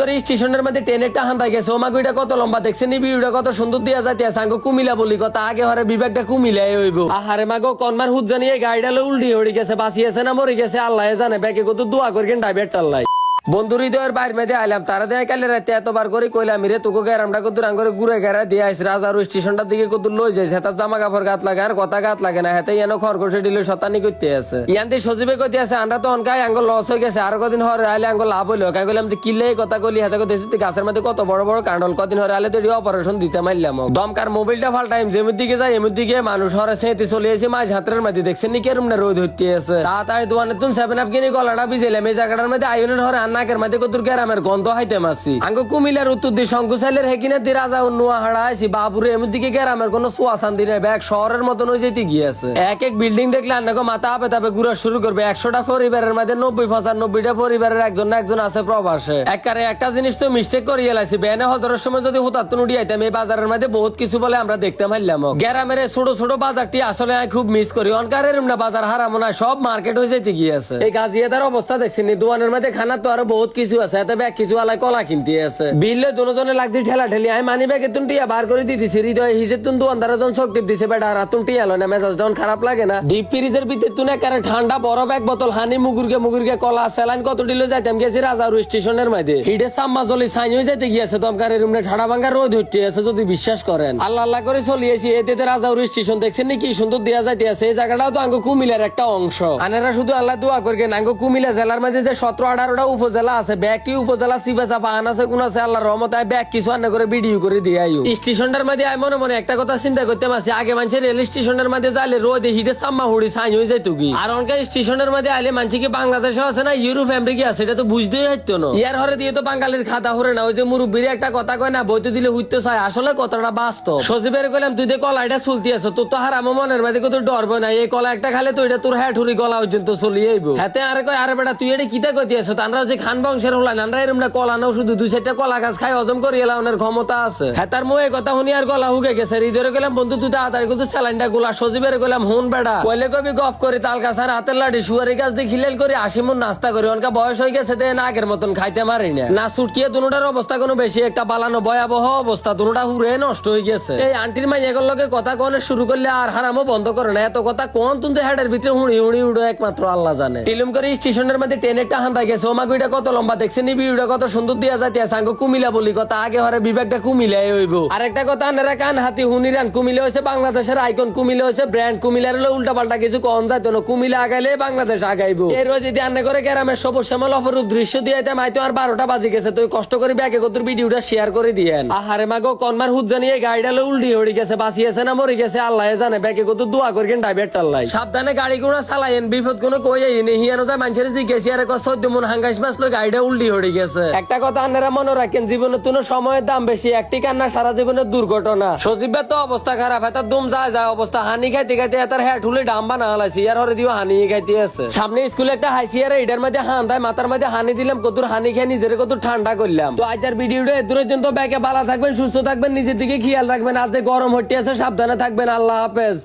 করে স্টেশনের মধ্যে ট্রেনের টাহান থাকে সোমাগুইটা কত লম্বা দেখছেন? নি ভিউটা কত সুন্দর দিয়া যাইতে সাঙ্গ কুমিলা বলি কথা, আগে হরে বিবেকটা কুমিলাই হইব। আহারে মাগো, কনমার হুদ জানিয়ে গাড়িটা উল্টি হড়ি গেছে, বাঁচিয়েছে না মরে গেছে, আল্লাহ জানে ব্যাকে কত দোয়া করি ড্রাইভার টাল্লাই বন্ধুর হৃদয়ের বাইর মেধে আইলাম। তারা দেয় কালে রাতে এতবার করে কইলাম রে তোকে গেরামটা কত রাং করে ঘুরে গেরা দিয়ে আইস রাজার স্টেশনটার দিকে কত লই যাইছে। হেতার জামা কাপড় গাত লাগে, আর কথা গাত লাগে না। হেতে এনে খরগোশে দিলে শতানি করতে আছে। ইয়ান্তে সজীবে কইতে আছে আন্ডা তো অনকাই আঙ্গ লস হয়ে গেছে। আর কদিন হরে আইলে আঙ্গ লাভ হইল। কাই কইলাম যে কিলে কথা কইলি, হেতে কইতে তুই গাছের মধ্যে কত বড় বড় কাণ্ডল কদিন হরে আইলে তো অপারেশন দিতে মারলাম দমকার মোবাইলটা ফাল্টাইম যেমন দিকে যায় এমন দিকে মানুষ হরে সেঁতে চলে এসে মাছ হাতের মধ্যে দেখছেন নি কেরম না রোদ হচ্ছে আছে। তাড়াতাড়ি দোকানে তুমি সেভেন আপ কিনে গলাটা বিজেলাম এই মধ্যে আইনের হরে আন্নাকের মধ্যে কত গ্রামের গন্ধ হাইতে মাসি। আঙ্গ কুমিল্লার উত্তর দিয়ে শঙ্কুশালের হেকিনে দি রাজা নোয়া হাড়া আইসি বাবুরে এমন দিকে গ্রামের কোনো সোয়া শান্তি নেই ব্যাগ শহরের মতন হয়ে যেতে গিয়েছে। এক এক বিল্ডিং দেখলে আন্নাকে মাথা আপে তাপে ঘুরা শুরু করবে। একশোটা পরিবারের মধ্যে নব্বই, পঁচানব্বইটা পরিবারের একজন না একজন আছে প্রবাসে। একবারে একটা জিনিস তো মিস্টেক করিয়ে লাইছি বেনে হজরের সময় যদি হুতাত্তন উড়ি আইতাম, এই বাজারের মধ্যে বহুত কিছু বলে আমরা দেখতে পারলাম গ্রামের ছোট ছোট বাজারটি আসলে আমি খুব মিস করি। অনকারের না, বাজার হারামো না, সব মার্কেট হয়ে যেতে গিয়েছে। এই গাজিয়াদার অবস্থা দেখছেন দোকানের মধ্যে খানা তো আরও বহুত কিছু আছে, এত ব্যাগ কিছু আলাই কলা কিনতে আছে। বিললে দুজনে লাগছে ঠেলা ঠেলি আমি মানি ব্যাগে তুন টিয়া বার করে দিতেছি হৃদয় হিসেবে তুন দোকানদার জন টিপ দিছে, বেটা আর তুন টিয়া না, মেজাজ যখন খারাপ লাগে না। ডিপ ফ্রিজের ভিতরে তুন একারে ঠান্ডা বরফ এক বোতল হানি মুগুরকে মুগুরকে কলা স্যালাইন কত দিল যাইতাম গেছি রাজার স্টেশনের মধ্যে হিডে সাম্মা জলি সাইন হয়ে যাইতে গিয়েছে দমকারের রুমে ঠাডা ভাঙ্গা রোদ হচ্ছে আছে, যদি বিশ্বাস করেন আল্লাহ আল্লাহ করে চলিয়েছি এতে রাজাউর স্টেশন দেখছেন কি সুন্দর দেয়া যাইতে আছে, এই জায়গাটাও তো আঙ্গ কুমিলার একটা অংশ। আনারা শুধু আল্লাহ দোয়া করবেন আঙ্গ কুমিলা জেলার মধ্যে যে সতেরো আঠারোটা উপজেলা আছে, ব্যাগটি উপজেলা সিবেসা পাহান আছে, কোন আছে আল্লাহ রহমত আয় ব্যাগ কিছু আন্না করে ভিডিও করে দিয়ে আইও। স্টেশনটার মধ্যে আয় মনে মনে একটা কথা চিন্তা করতে মাসি, আগে মানুষের রেল স্টেশনের মধ্যে যাইলে রোদ হিটে সাম্মা হুড়ি সাইন হয়ে যাইতো কি? আর অনকার স্টেশনের মধ্যে আইলে মানুষ কি বাংলাদেশে আছে না ইউরোপ আমেরিকা আছে, এটা তো বুঝতেই হইতো না। ইয়ার হরে দিয়ে তো বাঙালির খাতা হরে না, ওই যে মুরব্বীর একটা কথা কয় না, বইতে দিলে হইতে চায়, আসলে কথাটা বাস্তব। সজীবের কইলাম, তুই যে কলাইটা চলতি আছো, তোর তো হারামো মনের মধ্যে কত ডরবে না, এই কলা একটা খালে তো এটা তোর হ্যাঁ ঠুরি গলা পর্যন্ত চলিয়ে আইবো। হাতে আরে কয়, আরে বেটা, তুই এটা কিতা কইতে আছো? তানরা যে খান বংশের কলা নাও, শুধু দুই চারটা কলা গাছ খাই, হজম করে ক্ষমতা আছে। হ্যাঁ মোয়ে কথা শুনি আর গলা গেছে। গেলাম বন্ধু, তুই তাড়াতাড়ি কিন্তু স্যালাইনটা গুলা গেলাম হুন কইলে কবি তাল গাছ আর হাতের শুয়ারি গাছ দিয়ে খিলেল করে নাস্তা অনকা বয়স হয়ে গেছে মতন খাইতে মারি না। না সুটকিয়ে অবস্থা কোনো বেশি, একটা বালানো ভয়াবহ অবস্থা দুটা হুরে নষ্ট হয়ে গেছে। এই আন্টির মাই এগুলো কথা কনে শুরু করলে আর হারামও বন্ধ করে না। এত কথা কোন তুমি হেডের ভিতরে হুড়ি হুড়ি উড়ো একমাত্র আল্লাহ জানে। টিলুম করে স্টেশনের মধ্যে ট্রেনের টাহান থাকে সোমাগুইটা কত লম্বা দেখছেন? ভিউটা কত সুন্দর দিয়া যাইতে সাঙ্গ কুমিলা বলি, কথা আগে হরে বিবেকটা কুমিলাই হইব। আরেকটা কথা আনারা কান হাতি হুনিরান কুমিলে হয়েছে বাংলাদেশের আইকন কুমিলে হয়েছে ব্র্যান্ড। কুমিলার উল্টা পাল্টা কিছু কম যাইতো না। কুমিলা আগাইলে বাংলাদেশ আগাইবো। এর যদি আন্না করে গ্রামের সবুজ শ্যামল অপরূপ দৃশ্য দিয়ে মাইতো আর বারোটা বাজি গেছে। তুই কষ্ট করে ব্যাগে কত ভিডিওটা শেয়ার করে দিয়েন। আহারে মাগো, কনমার হুদ জানিয়ে গাড়িটা উল্টি হড়ি গেছে বাঁচিয়েছে না মরে গেছে, আল্লাহ জানে। ব্যাগে কত দোয়া করবেন ড্রাইভার টাল্লাই। সাবধানে গাড়ি গুড়া চালাইন বিপদ কোনো কই নি হিয়ানো যায়, মানুষের জিজ্ঞেসি আর চোদ্দ মন হাঙ্গাস মাস লই গাড়িটা উল্টি হড়ি গেছে। একটা কথা আপনারা মনে রাখেন জীবনে তুনো সময়ের দাম বেশি একটি কান্না সারা জীবনের দুর্ঘটনা। সজীবের তো অবস্থা খারাপ এত দুম যায় যায় অবস্থা। হানি খাইতে খাইতে এতার হ্যাঁ ঠুলে ডাম বানা হালাইছি ইয়ার হরে দিও হানি খাইতে আছে। সামনে স্কুলে একটা হাসি আর এটার মধ্যে হান দেয় মাথার মধ্যে হানি দিলাম কতুর হানি খেয়ে নিজের কত ঠান্ডা করলাম। তো আজকের ভিডিওটা এত পর্যন্ত ব্যাগে ভালো থাকবেন সুস্থ থাকবেন নিজের দিকে খেয়াল রাখবেন। আজ যে গরম হটে আছে সাবধানে থাকবেন। আল্লাহ হাফেজ।